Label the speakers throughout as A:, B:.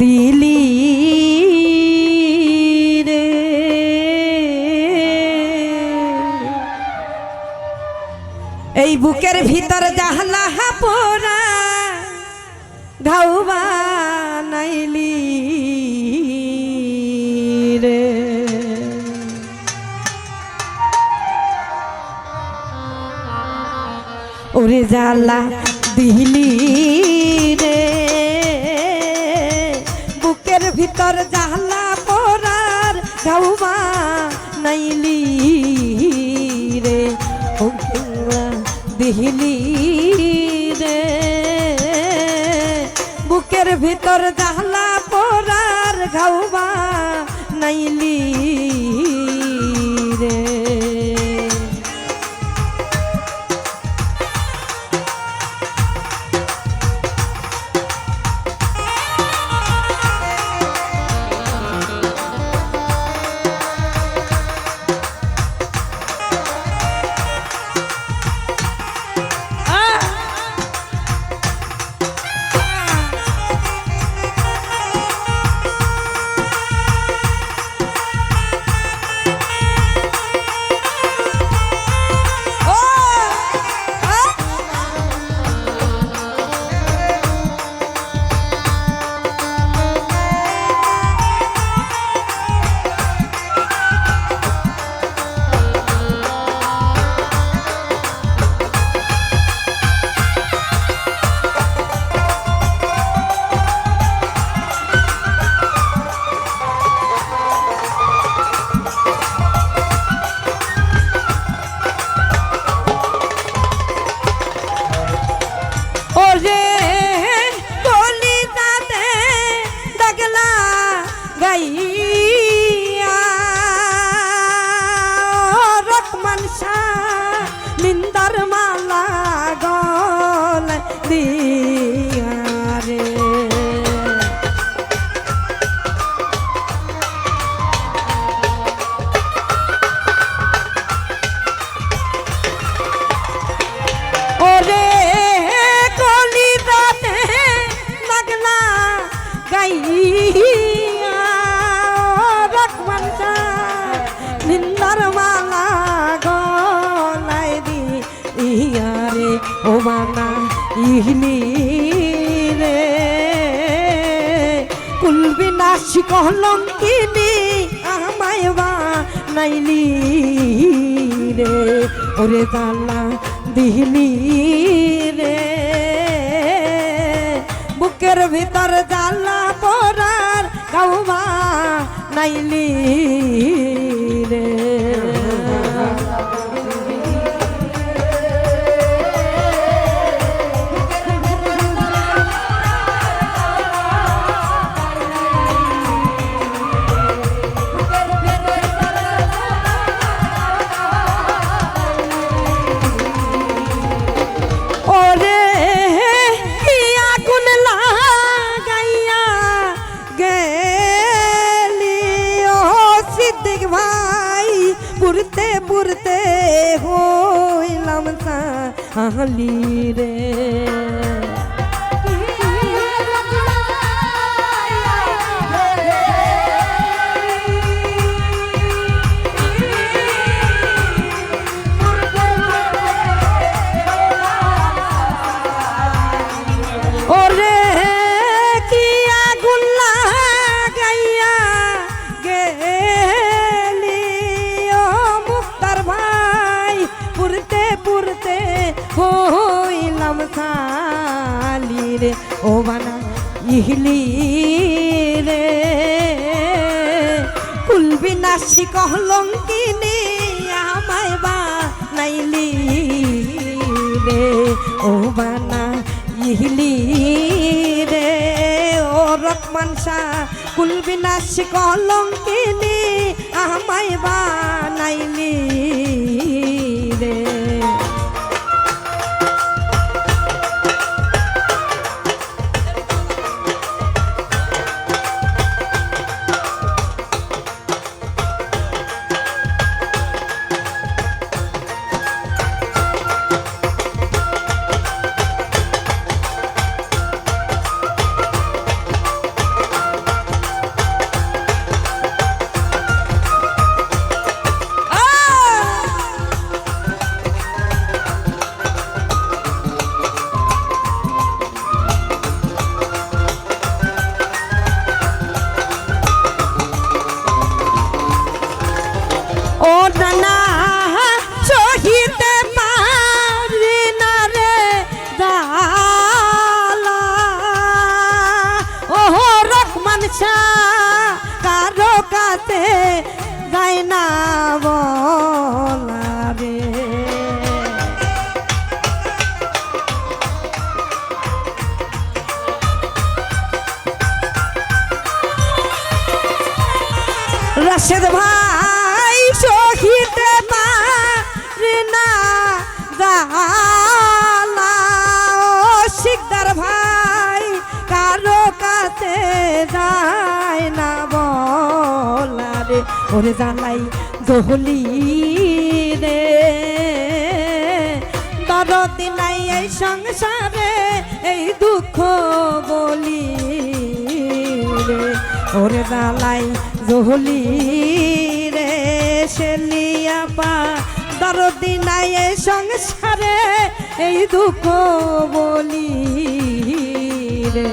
A: দিলি রে। এই বুকের ভিতর জাহলা পোরা ঘাউবা নাইলি রে। ওরে জালা দিলি রে। ভিতর জালা পরার গাউমা নাইলি রে দিলি রে। বুকের ভিতর জাহলা পরার ঘাউমা নাইলি রে। নিন্দার মালা গলাই দি ইয়া রে ও মানা ইহলি রে কুলবি নাশি কলঙ্কিনি আমায় নাইলি রে, ওরে জালা দিহলি রে। বুকের ভিতর জালা পরার গাউবা নাইলি রে। Charlie. হইলাম সালি রে ও বানা ইহলি রে কুলবি নাসি কহলঙ্কিনি আমায় বা নাইলি রে, ও বানা ইহলি রে ও রকমান শাহ কুলবি নাসি কলঙ্কিনি আমায় বা নাইলি রাশেদ ভাই, শহীদ শিকদার ভাই, কারও কাছে যায় না বলা রে ওরে জানাই জহলি রে। দরদি নাই এই সংসারে, এই দুঃখ বলি ওরে দালাই জহলি রে শেলিয়া পা দরদি নাই এ সংসারে এই দুঃখ বলি রে।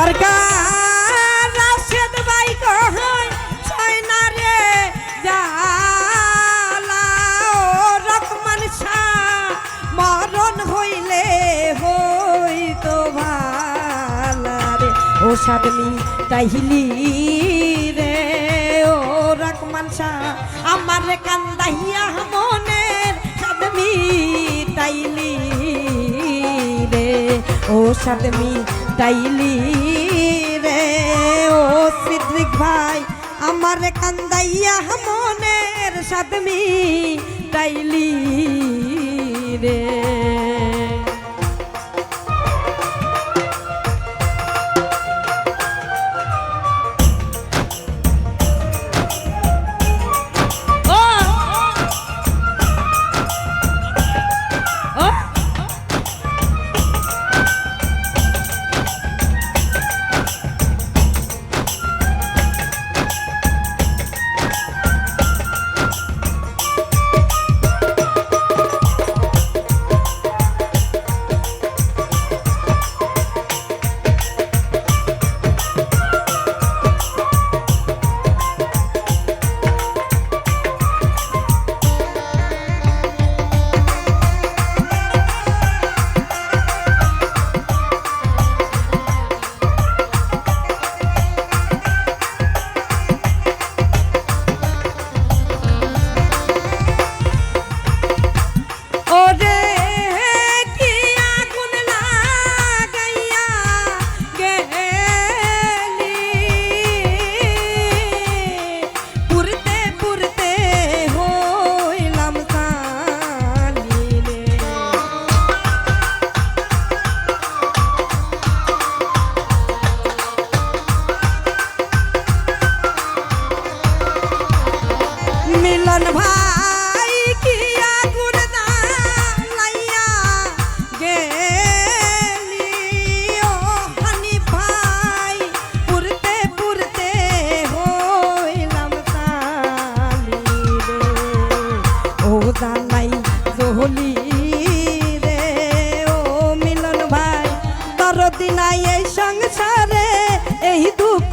A: সরকার রাশেদ ভাই কহয় ছয় না রে জালা রকমান শাহ, মরণ হইলে হইতো ভালা রে। ও সাদমি তাইলি রে, ও রকমান শাহ, আমার কান্দাইয়া মনের সাদমি তাইলি রে। ও সাদমি তাইলি রে ও সিদ্দিক ভাই আমার কান্দাইয়া মনের সাদমি তাইলি রে।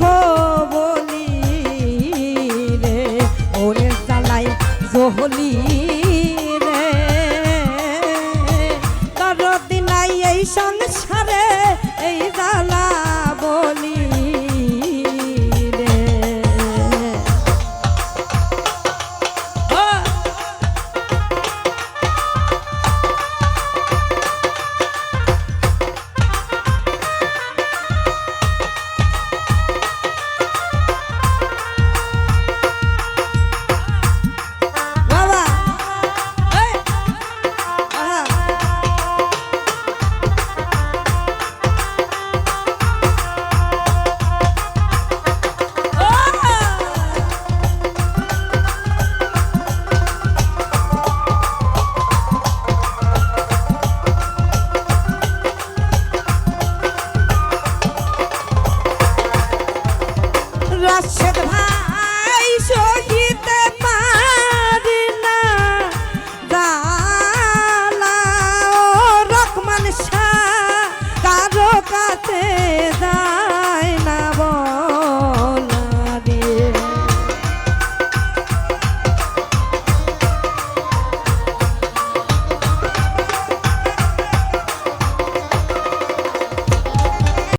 A: গো